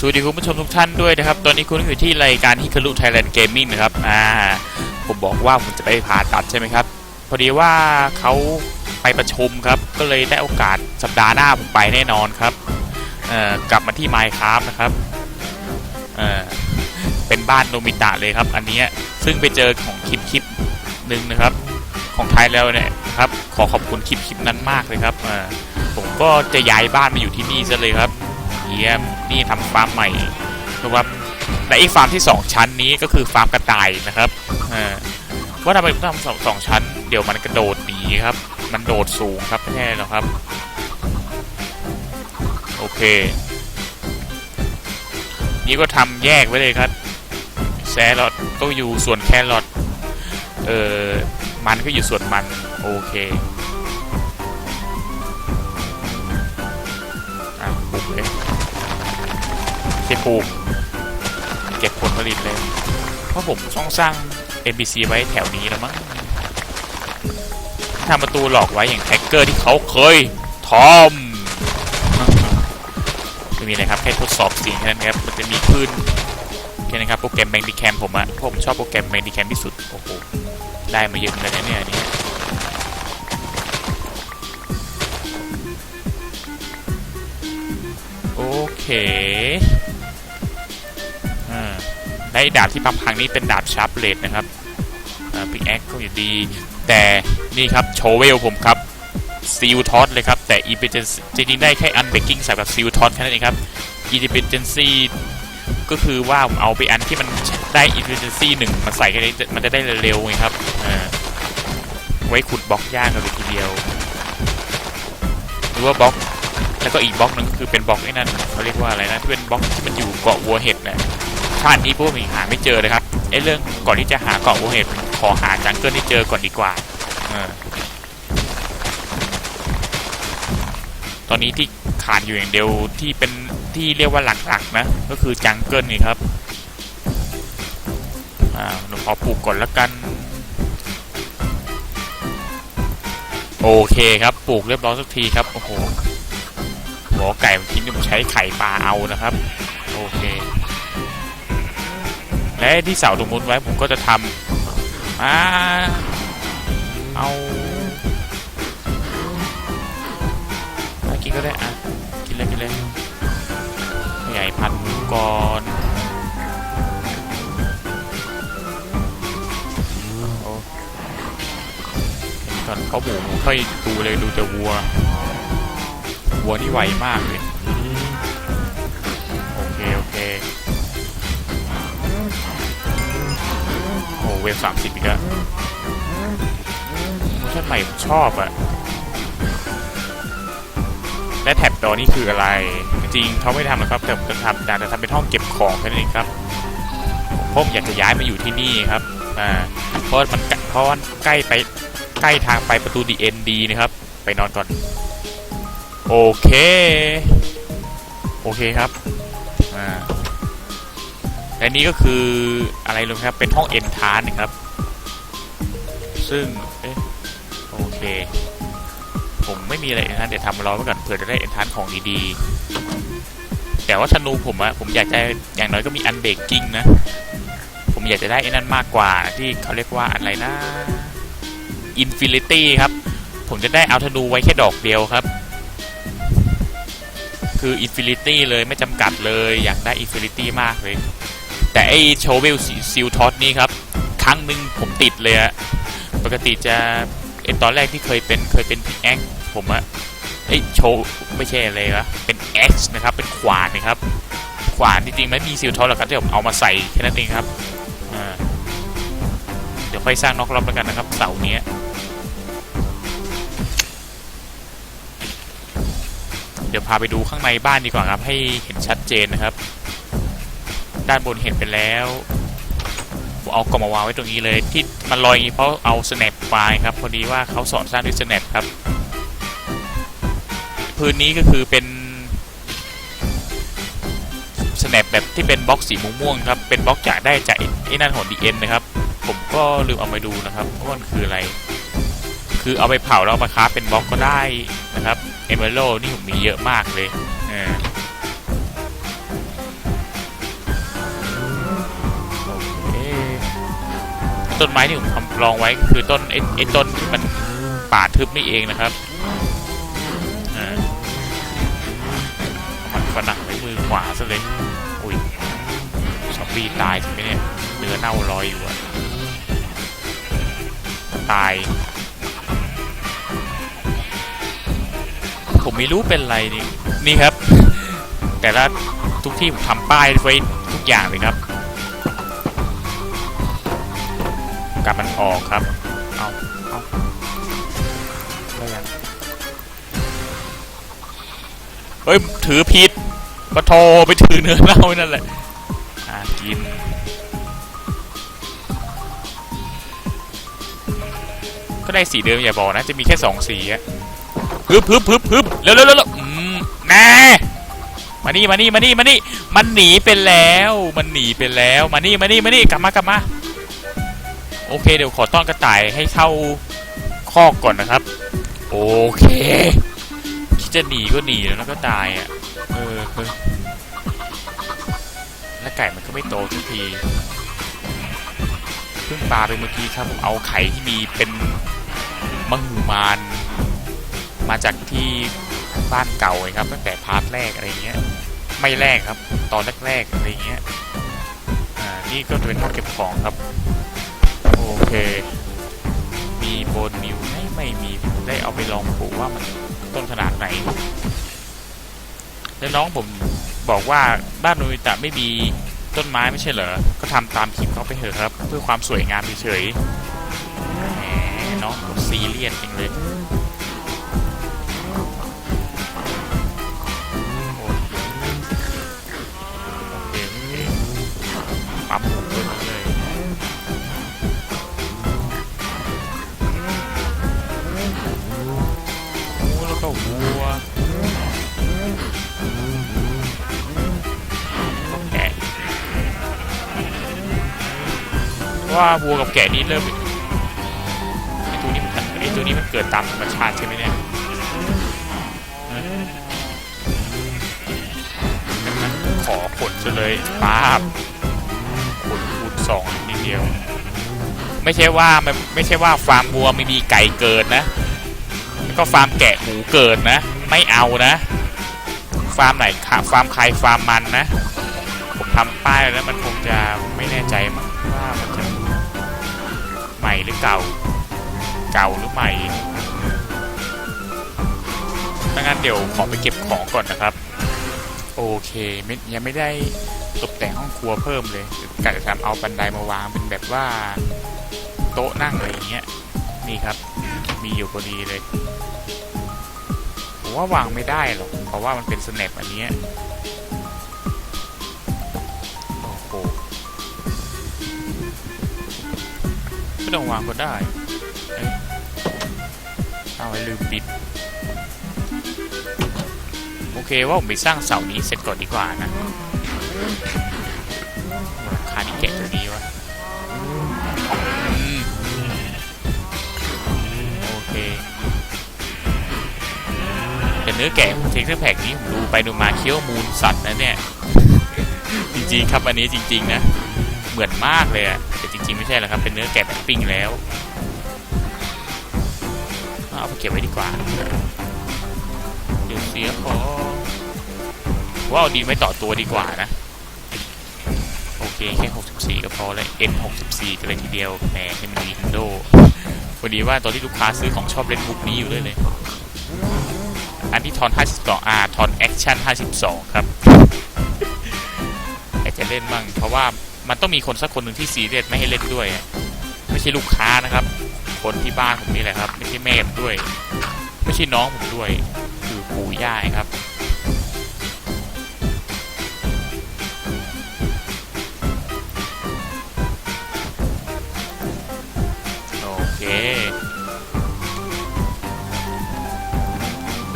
สวัสดีคุณผู้ชมทุกท่านด้วยนะครับ ตอนนี้คุณอยู่ที่รายการฮิคารุไทยแลนด์เกมมิ่งนะครับ อ่า ผมบอกว่าผมจะไปผ่าตัดใช่ไหมครับ พอดีว่าเขาไปประชุมครับ ก็เลยได้โอกาสสัปดาห์หน้าผมไปแน่นอนครับ เอ่อ กลับมาที่ Minecraft นะครับ เอ่อ เป็นบ้านโนมิตะเลยครับ อันนี้ ซึ่งไปเจอของคลิปคลิปหนึ่งนะครับ ของไทยแล้วเนี่ยครับ ขอขอบคุณคลิปคลิปนั้นมากเลยครับอ่าผมก็จะย้ายบ้านมาอยู่ที่นี่ซะเลยครับ เยี่ยมนี่ทำฟาร์มใหม่นะครับและอีกฟาร์มที่ 2 ชั้นนี้ก็คือฟาร์มกระต่ายนะครับว่าทำไมต้องทำสองสองชั้น เดี๋ยวมันกระโดดหนีครับ มันโดดสูงครับไม่ใช่หรอกครับ โอเค นี่ก็ทำแยกไว้เลยครับแซลอดก็อยู่ส่วนแครอทเออมันก็อยู่ส่วนมัน โอเค เทปลูกเก็บผลผลิตเลย เพราะผมต้องสร้าง NPC ไว้แถวนี้แล้วมั้งทำประตูหลอกไว้อย่างแฮกเกอร์ที่เขาเคยทอมไม่มีอะไรครับ แค่ทดสอบเสียงแค่นั้นครับ มันจะมีคลื่นแค่นั้นครับโปรแกรมแบงดีแคมผมอะผมชอบโปรแกรมแบงดีแคมที่สุด โอ้โห ได้มาเยอะเหมือนะเนี่ยนนี้โอเค ได้ดาบที่พังพังนี้เป็นดาบชาร์ปเลดนะครับพิกแอคก็อยู่ดี แต่นี่ครับโชเวลผมครับซีลทอสเลยครับ แต่อีเ e นจริงๆได้แค่อันเบกกิ้งใส่กับซีลทอสแค่นั้นเองครับอีเ e นซีก็คือว่าผมเอาไปอันที่มันได้อีเ e นซีหนึ่งมาใส่กันมันจะได้เร็วๆไงครับอ่าไว้ขุดบล็อกยางกันเลยทีเดียวหรือว่าบล็อกแล้วก็อีกบล็อกหนึงคือเป็นบล็อกไอ้นั่นเขาเรียกว่าอะไรนะที่เป็นบล็อกที่มันอยู่เกาะวัวเห็ด ชาตินี้พวกผมหาไม่เจอเลยครับไอ้เรื่องก่อนที่จะหาเกาะวัวเห็ดขอหาจังเกิลที่เจอก่อนดีกว่าออตอนนี้ที่ขาดอยู่อย่างเดียวที่เป็นที่เรียกว่าหลักๆนะ ก็คือจังเกิลนี่ครับอ่าหนูขอปลูกก่อนละกัน โอเคครับปลูกเรียบร้อยสักทีครับโอ้โหหัวไก่ผมคิดว่ผมใช้ไข่ปลาเอานะครับ และที่เสาตรงนู้นไว้ผมก็จะทำอ่าเอาอ่กินก็ได้อะกินเลยกินเลยขยายพันก่อนโอ้ก่อนเขาหมูหมูค่อยดูเลยดูแต่วัว วัวนี่ไวมากเลย วฟสามสิบอีกแล้วโมชั่นใหม่ผมชอบอะและแท็บดอนี่คืออะไร จริงๆเขาไม่ทำนะครับแต่จะทำแต่จะทำเป็นห้องเก็บของแค่นั้นเองครับผมอยากจะย้ายมาอยู่ที่นี่ครับอ่าเพราะมันเพราะว่าใกล้ไปใกล้ทางไปประตูดีเอ็นดีนะครับ ไปนอนก่อน โอเค โอเคครับอ่า และนี่ก็คืออะไรรู้ไหมครับ เป็นห้องเอ็นทานนะครับ ซึ่ง เอ๊ะ โอเค ผมไม่มีอะไรนะเดี๋ยวทำรอไว้ก่อนเผื่อจะได้เอ็นทานของดีๆ แต่ว่าธนูผมอะผมอยากจะอย่างน้อยก็มีอันเบรกกิ้งนะ ผมอยากจะได้ไอ้นั่นมากกว่าที่เขาเรียกว่าอะไรนะอินฟินิตี้ครับ ผมจะได้เอาธนูไว้แค่ดอกเดียวครับ คืออินฟินิตี้เลยไม่จำกัดเลย อยากได้อินฟินิตี้มากเลย แต่ไอโชเวลซิลท็อตนี่ครับครั้งหนึ่งผมติดเลยอะปกติจะเอ็นตอนแรกที่เคยเป็นเคยเป็นพิกแอคผมอะไอโชไม่ใช่อะไรวะเป็น X นะครับเป็นขวานนะครับขวานจริงๆไม่มีซิลท็อตหรอกครับที่ผมเอามาใส่แค่นั้นเองครับเดี๋ยวค่อยสร้างนอกรอบแล้วกันนะครับเสาร์นี้ยเดี๋ยวพาไปดูข้างในบ้านดีกว่าครับ ให้เห็นชัดเจนนะครับ ด้านบนเห็นไปแล้วเอากล่องมาวางไว้ตรงนี้เลย ที่มันลอยอย่างนี้เพราะเอา snap ไฟครับพอดีว่าเขาสอนสร้างด้วย snap ครับ พื้นนี้ก็คือเป็น snap แบบที่เป็นบล็อกสีม่วงครับ เป็นบล็อกจากได้จากไอ้นั่นของ DN นนะครับ ผมก็ลืมเอามาดูนะครับว่ามันคืออะไร คือเอาไปเผาแล้วมาค้าเป็นบล็อกก็ได้นะครับเอเมอรัลนี่ผมมีเยอะมากเลย ต้นไม้ที่ผมทำลองไว้คือต้นไอ้ไอ้ต้นที่มันป่าทึบนี่เองนะครับอ่ามันฝนังไว้มือขวาซะเลยอุ้ยซอมบี้ตายใช่ไหมเนี่ยเนื้อเน่าลอยอยู่อะตาย ผมไม่รู้เป็นไรนี่นี่ครับ แต่ละทุกที่ผมทำป้ายไว้ทุกอย่างเลยครับ การมันออกครับ เอาเอาได้ยังเฮ้ย ถือผิดก็โทรไปถือเนื้อเน่าไว้นั่นแหละ อ่ากิน ก็ได้สีเดิมอย่าบอกนะ จะมีแค่สองสีอะฮึบฮึบฮึบฮึบเร็วเร็วเร็วอืมแน่มานี่มานี่มานี่มานี่ มันหนีไปแล้ว มันหนีไปแล้ว มานี่มานี่มานี่กลับมากลับมา โอเคเดี๋ยวขอต้อนกระต่ายให้เข้าคอกก่อนนะครับ โอเคคิดจะหนีก็หนีแล้วกระต่ายอะเออเออแล้วไก่มันก็ไม่โตทุกทีเพิ่งปลาไปเมื่อกี้ครับผมเอาไข่ที่มีเป็นมหึมานมาจากที่บ้านเก่าเลยครับ ตั้งแต่พาร์ทแรกอะไรเงี้ย ไม่แรกครับ ตอนแรกๆอะไรเงี้ยอ่านี่ก็จะเป็นห้องเก็บของครับ เค มีโบนมิวไหมไม่มีผมได้เอาไปลองปลูกว่ามันต้นขนาดไหน แล้วน้องผมบอกว่าบ้านนบิตะไม่มีต้นไม้ไม่ใช่เหรอ ก็ทำตามคลิปเขาไปเถอะครับ เพื่อความสวยงามเฉยๆน้องผมซีเรียสจริงเลย ว่าวัวกับแกะนี้เริ่มไอตัวนี้มันไอตัวนี้มันเกิดตามธรรมชาติใช่ไหมเนี่ยขอผลซะเลยป้าบผลคูณสองนิดเดียว ไม่ใช่ว่ามันไม่ใช่ว่าฟาร์มวัวไม่มีไก่เกิดนะแล้วก็ฟาร์มแกะหมูเกิดนะ ไม่เอานะ ฟาร์มไหนฟาร์มใครฟาร์มมันนะ ผมทำป้ายแล้วมันคงจะไม่แน่ใจมั้งว่ามันจะให ม่หรือเก่า เก่าหรือใหม่ดังนั้นเดี๋ยวขอไปเก็บของก่อนนะครับ โอเคไม่ยังไม่ได้ตกแต่งห้องครัวเพิ่มเลยกะจะทำเอาบันไดมาวางเป็นแบบว่าโต๊ะนั่งอะไรอย่างเงี้ยนี่ครับ มีอยู่พอดีเลยผมว่าวางไม่ได้หรอกเพราะว่ามันเป็นสแนปอันเนี้ย ไม่ต้องวางก็ได้เอาไว้ลืมปิด โอเคว่าผมไปสร้างเสานี้เสร็จก่อนดีกว่านะคานี่แกะตัวนี้วะโอเคแต่เนื้อแกะเทคเจอร์แพ็กนี้ผมดูไปดูมาเคี้ยวมูลสัตว์นะเนี่ย จริงๆครับอันนี้จริง ๆ นะ เหมือนมากเลยอะ แต่จริงๆไม่ใช่หรอกครับ เป็นเนื้อแกะแบบปิ้งแล้ว เอาไปเก็บไว้ดีกว่าเดี๋ยวเสียของว่าเอาดินไว้ต่อตัวดีกว่านะ โอเค แค่ 64 ก็พอแล้ว N 64กันเลยทีเดียวแหมให้มัน Nintendo พอดีว่าตอนที่ลูกค้าซื้อของชอบเล่นบุกนี้อยู่เลยเลย อันที่ทอน 52 R ทอนแอคชั่น 52 ครับอยากจะเล่นบ้างเพราะว่า มันต้องมีคนสักคนหนึ่งที่ซีเรียสไม่ให้เล่นด้วย ไม่ใช่ลูกค้านะครับ คนที่บ้านผมนี่แหละครับ ไม่ใช่แม่ผมด้วย ไม่ใช่น้องผมด้วย คือปู่ย่าไงครับโอเค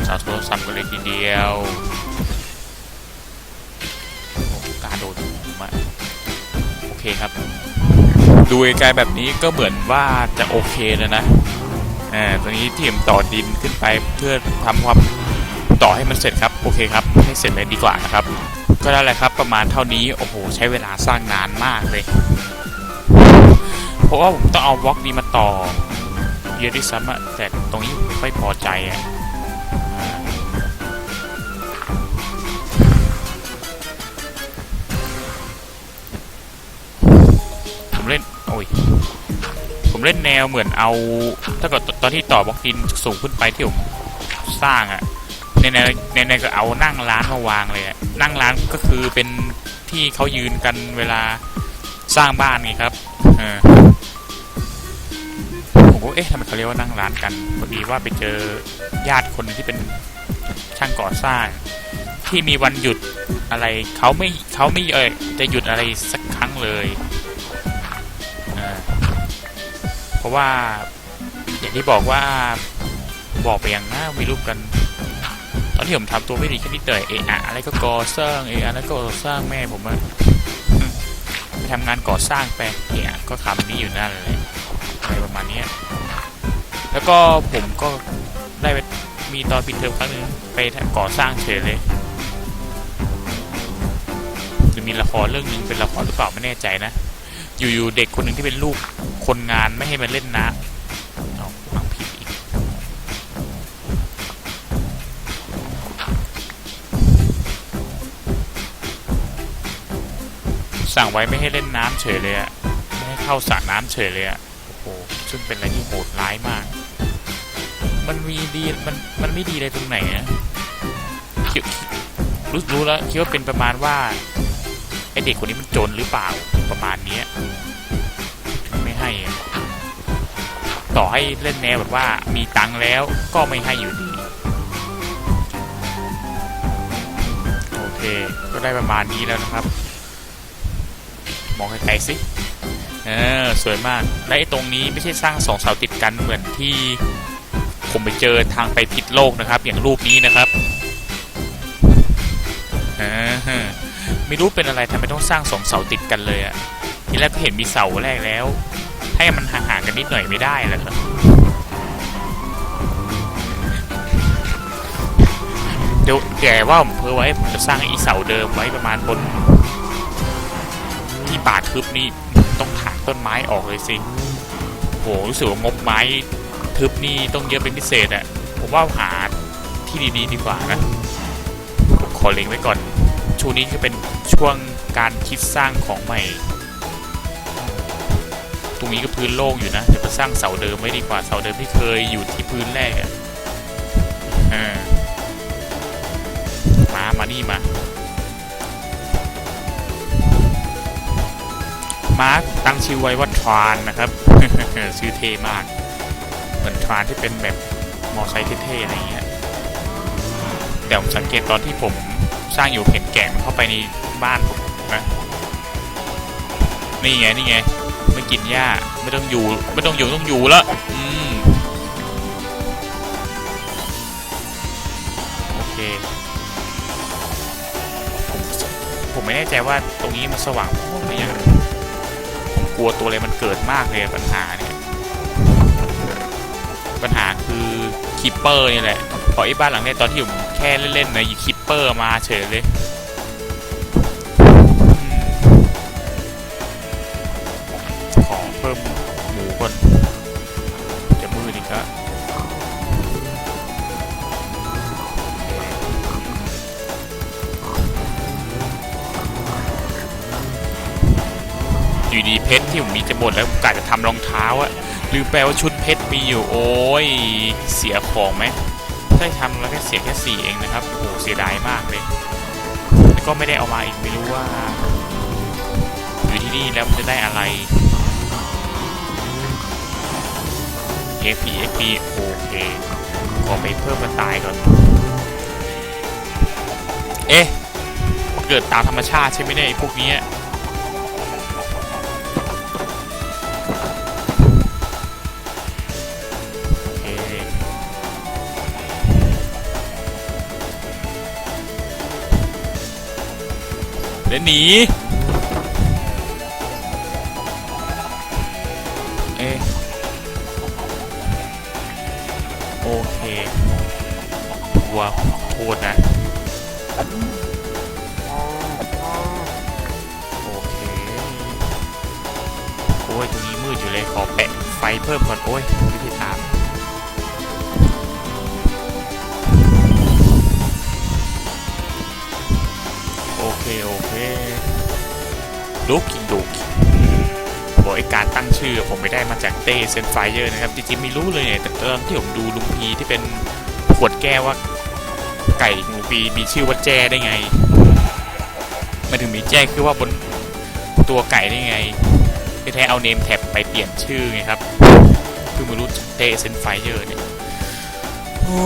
สาวโทรศัพท์กันเลยทีเดียว คครับ ดูไกลแบบนี้ก็เหมือนว่าจะโอเคแล้วนะอ่าตอนนี้ทีมต่อดินขึ้นไปเพื่อทำความต่อให้มันเสร็จครับโอเคครับให้เสร็จเลยดีกว่านะครับ ก็ได้แหละครับประมาณเท่านี้โอ้โหใช้เวลาสร้างนานมากเลย เพราะว่าผมต้องเอาบล็อกนี้มาต่อเยอะด้วยซ้ำอะแต่ตรงนี้ผมไม่พอใจอะ ผมเล่น โอ้ย ผมเล่นแนวเหมือนเอา ถ้าเกิดตอนที่ต่อบล็อกดินสูงขึ้นไปที่ผมสร้างอะในแนวในแนวก็เอานั่งร้านมาวางเลยอะนั่งร้านก็คือเป็นที่เขายืนกันเวลาสร้างบ้านไงครับเออผมก็เอ๊ะทำไมเขาเรียกว่านั่งร้านกันพอดีว่าไปเจอญาติคนที่เป็นช่างก่อสร้าง ที่มีวันหยุดอะไรเขาไม่เขาไม่เออจะหยุดอะไรสักครั้งเลย เพราะว่า อย่างที่บอกว่าบอกไปอย่างนะไม่รู้กัน ตอนที่ผมทำตัวไม่ดีแค่นิดเดียวเอะอะอะไรก็ก่อสร้างเอะอะไรก็ก่อสร้างแม่ผมอะไปทำงานก่อสร้างไปเอะก็คำนี้อยู่นั่นเลยอะไรประมาณนี้แล้วก็ผมก็ได้ไปมีตอนปิดเทอมครั้งหนึงไปก่อสร้างเฉยเลยหรือมีละครเรื่องหนึงเป็นละครหรือเปล่าไม่แน่ใจนะ อยู่ๆเด็กคนหนึ่งที่เป็นลูก คนงานไม่ให้มันเล่นน้ำเอาเอาผิดอีกสั่งไว้ไม่ให้เล่นน้ำเฉยเลยอะไม่ให้เข้าสระน้ำเฉยเลยอะโอ้โหซึ่งเป็นอะไรที่โหดร้ายมาก มันมีดีมันมันไม่ดีเลยตรงไหนอะคิดรู้รู้แล้วคิดว่าเป็นประมาณว่าไอเด็กคนนี้มันจนหรือเปล่าประมาณนี้ ให้ ต่อให้เล่นแนวแบบว่ามีตังค์แล้วก็ไม่ให้อยู่ดี โอเค ก็ได้ประมาณนี้แล้วนะครับ มองไกลๆสิเออสวยมาก และไอ้ตรงนี้ไม่ใช่สร้างสองเสาติดกันเหมือนที่ผมไปเจอทางไปพิษโลกนะครับ อย่างรูปนี้นะครับเออไม่รู้เป็นอะไรทำไมต้องสร้างสองเสาติดกันเลยอะทีแรกก็เห็นมีเสาแรกแล้ว ให้มันห่างๆกันนิดหน่อยไม่ได้เหรอเดี๋ยวแกว่าผมเพ้อไว้ผมจะสร้างอีเสาเดิมไว้ประมาณบน ที่ป่าทึบนี่ต้องถางต้นไม้ออกเลยสิโหรู้สึกว่างบไม้ทึบนี่ต้องเยอะเป็นพิเศษอะผมว่าหาที่ดีๆดีกว่านะผมขอเล็งไว้ก่อนช่วงนี้จะเป็นช่วงการคิดสร้างของใหม่ รงนี้ก็พื้นโล่งอยู่นะเดี๋ยวไปสร้างเสาเดิมไว้ดีกว่าเสาเดิมที่เคยอยู่ที่พื้นแรกอ่ามามานี่มามาร์คตั้งชื่อไว้ว่าทรานนะครับ ชื่อเท่มาก เหมือนทรานที่เป็นแบบมอไซค์เท่ๆอะไรอย่างเงี้ยแต่ผมสังเกตตอนที่ผมสร้างอยู่เห็นแกะมันเข้าไปในบ้านผมนะนี่ไงนี่ไง กินหญ้าไม่ต้องอยู่ไม่ต้องอยู่ต้องอยู่แล้วอืมโอเคผมผมไม่แน่ใจว่าตรงนี้มันสว่างพอหรือยังผมกลัวตัวอะไรมันเกิดมากเลยปัญหาเนี่ยปัญหาคือคิปเปอร์นี่แหละพราะไอ้บ้านหลังเนี้ยตอนที่ผมแค่เล่นๆนะหยิบคิปเปอร์มาเฉยเลย อยู่ดีเพชรที่ผมมีจะหมดแล้วผมกะจะทำรองเท้าอะลืมแปลว่าชุดเพชรมีอยู่โอ้ยเสียของไหมถ้าทำแล้วแค่เสียแค่สี่เองนะครับโอ้โหเสียดายมากเลยแล้วก็ไม่ได้เอามาอีกไม่รู้ว่าอยู่ที่นี่แล้วจะได้อะไร FP FP โอเคขอไปเพิ่มกระต่ายก่อน เอ๊ะ เกิดตามธรรมชาติใช่ไหมเนี่ยพวกนี้ ดี๋ยวหนีเอโอเควัวโทษนะ โอเค โอ้ยตรงนี้มืดดอยู่เลย ขอแปะไฟเพิ่มก่อน โอ้ย เต้เซนไฟเยอร์นะครับ จริงๆไม่รู้เลยเนี่ยแต่ตอนที่ผมดูลุงพีที่เป็นขวดแก้วว่าไก่ลุงพีมีชื่อว่าแจ้ได้ไงมันถึงมีแจ้คือว่าบนตัวไก่ได้ไงแท้เอาเนมแท็บไปเปลี่ยนชื่อไงครับคือมารู้เต้เซนไฟเยอร์เนี่ยโอ้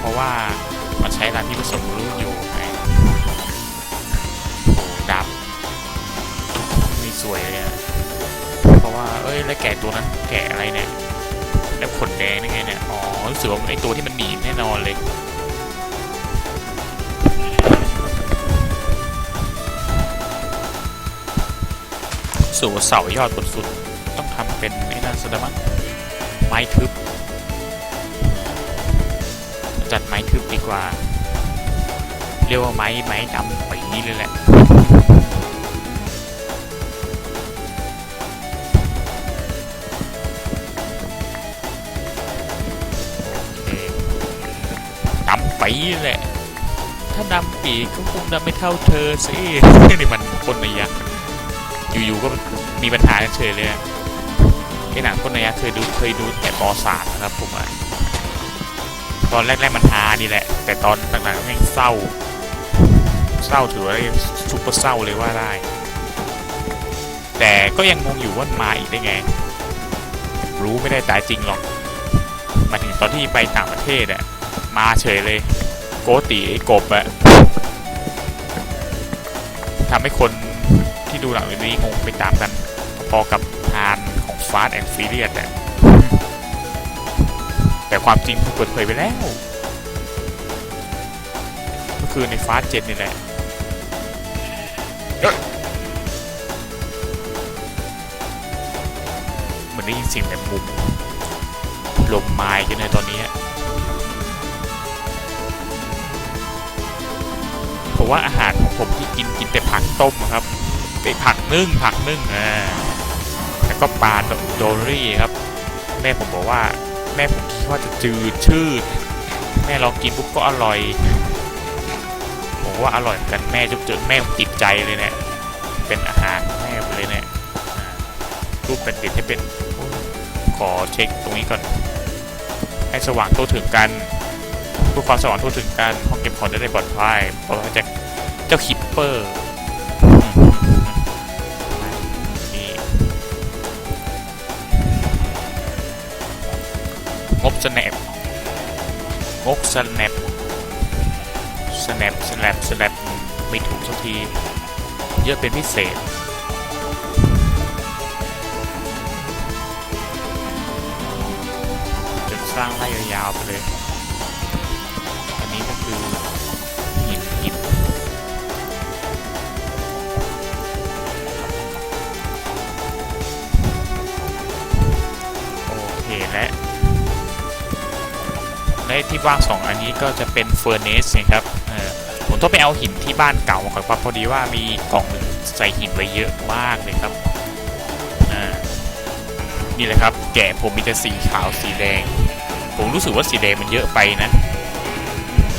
เพราะว่ามันใช้ลาพีสผสมรูปอยู่ไงโอ้ดับมีสวยเลยอะเพราะว่าเอ้ยแล้วแกะตัวนั้นแกะอะไรเนี่ยแล้วขนแดงนี่ไงเนี่ยอ๋อรู้สึกว่าไอตัวที่มันหนีแน่นอนเลยสู่เสายอดบนสุดต้องทำเป็นไอ้นั่นสดมั้งไม้ทึบ ทึบดีกว่า เรียกว่าไม้ไม้ดำปนี้เลยแหละดำไปแหละ ถ้าดำปีก็คงดำไม่เท่าเธอสินี่มันคนในยักษ์อยู่ๆก็มีปัญหาเฉยเลยไอ้หนังคนนี้เคยดูเคยดูแต่ปศาสตร์นะครับผมอะ ตอนแรกๆมันฮาดีแหละ แต่ตอนหลังๆแม่งเศร้า เศร้าถือว่าซุปเปอร์เศร้าเลยว่าได้ แต่ก็ยังงงอยู่ว่ามันมาอีกได้ไง รู้ไม่ได้ตายจริงหรอกมาถึงตอนที่ไปต่างประเทศอะมาเฉยเลย โกติไอ้กบอะทำให้คนที่ดูหนังเรื่องนี้งงไปตามกัน พอกับทานของ Fast and Furious แต่ แต่ความจริงถูกเปิดเผยไปแล้ว ก็คือใน Fast 7นี่แหละเหมือนได้ยินเสียงแบบมุมลมไม้กันเลยตอนนี้เพราะว่าอาหารของผมที่กินกินแต่ผักต้มครับไอผักนึ่งผักนึ่งอ่าแล้วก็ปลาโดรี่ครับ แม่ผมบอกว่า แม่ผมคิดว่าจะจืดชืดแม่ลองกินปุ๊บก็อร่อยผมว่าอร่อยเหมือนกันแม่จุกเจอแม่ผมติดใจเลยเนี่ยเป็นอาหารแม่ผมเลยเนี่ยรูปเป็นติดให้เป็นขอเช็คตรงนี้ก่อน ให้สว่างทั่วถึงกันเพื่อความสว่างทั่วถึงกันห้องเก็บของจะได้ปลอดภัยปลอดภัยจากเจ้าคิปเปอร์ สแนปงกสแนปสแนปสแนปสแนปไม่ถูกสักที เยอะเป็นพิเศษจะสร้างไล่ยาวๆไปเลย ที่ว่างสองอันนี้ก็จะเป็นเฟอร์เนสนะครับผมต้องไปเอาหินที่บ้านเก่าก่อนครับพอดีว่ามีกล่องใส่หินไว้เยอะมากเลยครับนี่แหละครับ แกะผมมีแต่สีขาวสีแดง ผมรู้สึกว่าสีแดงมันเยอะไปนะ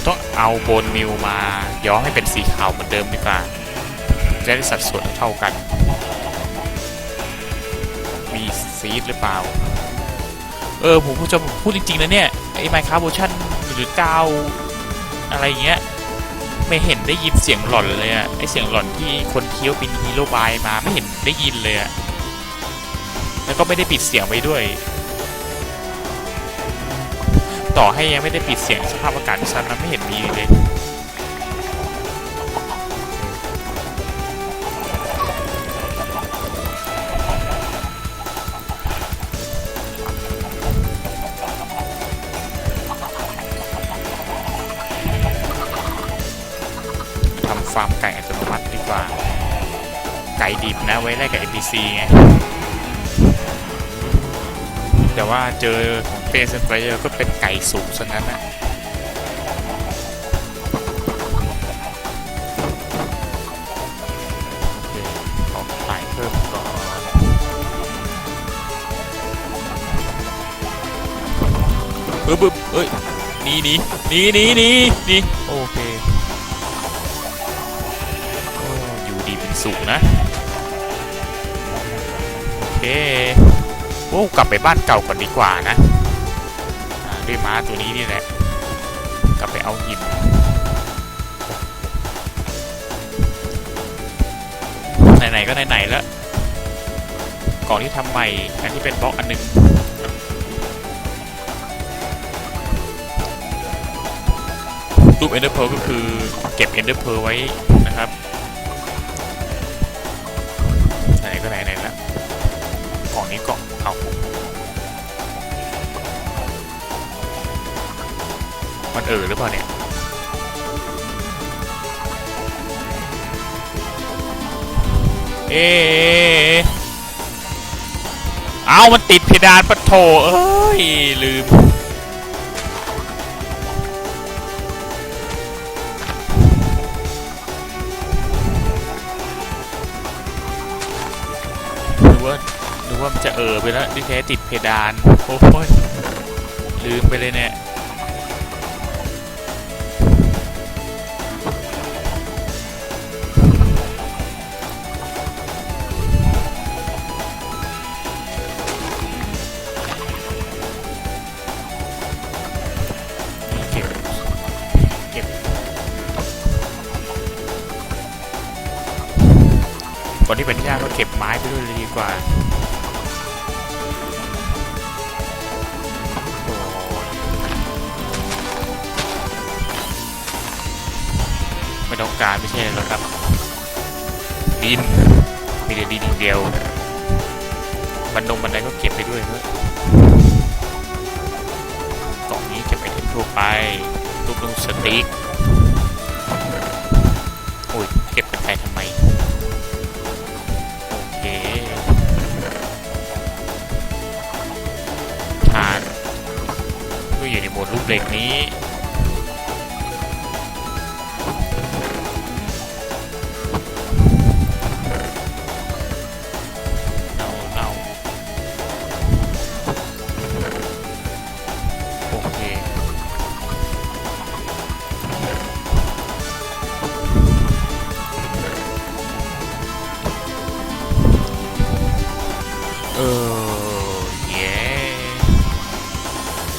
ต้องเอาโบนมิลมาย้อมให้เป็นสีขาวเหมือนเดิมดีกว่าจะได้สัดส่วนเท่ากัน มีซีดหรือเปล่า เออผมจะพูดจริงๆนะเนี่ย ไอ้ Minecraft เวอร์ชันหรือเก้าอะไรเงี้ยไม่เห็นได้ยินเสียงหลอนเลยอะไอเสียงหลอนที่คนเคี้ยวเป็นฮีโร่บายมาไม่เห็นได้ยินเลยอะแล้วก็ไม่ได้ปิดเสียงไว้ด้วย ต่อให้ยังไม่ได้ปิดเสียงสภาพอากาศชั้นมันไม่เห็นมีเลย ฟาร์มไก่อัตโนมัติดีกว่า ไก่ดิบนะไว้แลกกับ NPC ไง แต่ว่าเจอของเปซนไปเยอร์ก็เป็นไก่สุกซะงั้นนะโอเคขอขายเพิ่มก่อบึบเอ้ยหนีหนีหนีหนีหนีหนี สุขนะ โอเค โอ้กลับไปบ้านเก่าก่อนดีกว่านะด้วยม้าตัวนี้นี่แหละ กลับไปเอาหินไหนๆก็ไหนๆแล้วก่อนที่ทำใหม่อันที่เป็นบล็อกอันหนึงรูปเอนเดอร์เพลก็คือเก็บเอนเดอร์เพลไว้ ออหรือเปล่าเนี่ยเอเอามันติดเพดานปะโถเอ้ย ลืมหรือว่าหรือว่ามันจะเออไปแล้วที่แท้ติดเพดาน โอ้ย ลืมไปเลยเนี่ย อนที่เป็นยากก็เก็บไม้ไปด้วยเลยดีกว่าไม่ต้องการไม่ใช่หรอกครับ ดิน มีแต่ดินอย่างเดียวบันดงบันไดก็เก็บไปด้วยเถอะกล่องนี้เก็บไอเทมทั่วไปลูกลงสติ๊ก อยู่ในโหมดรูปเหล็กนี้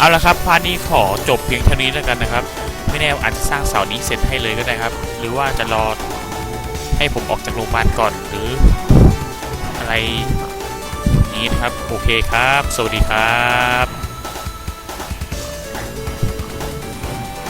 เอาละครับพาร์ทนี้ขอจบเพียงเท่านี้แล้วกันนะครับ ไม่แน่อาจจะสร้างเสานี้เสร็จให้เลยก็ได้ครับ หรือว่าจะรอให้ผมออกจากโรงพยาบาลก่อนหรืออะไรนี้นะครับ โอเคครับ สวัสดีครับ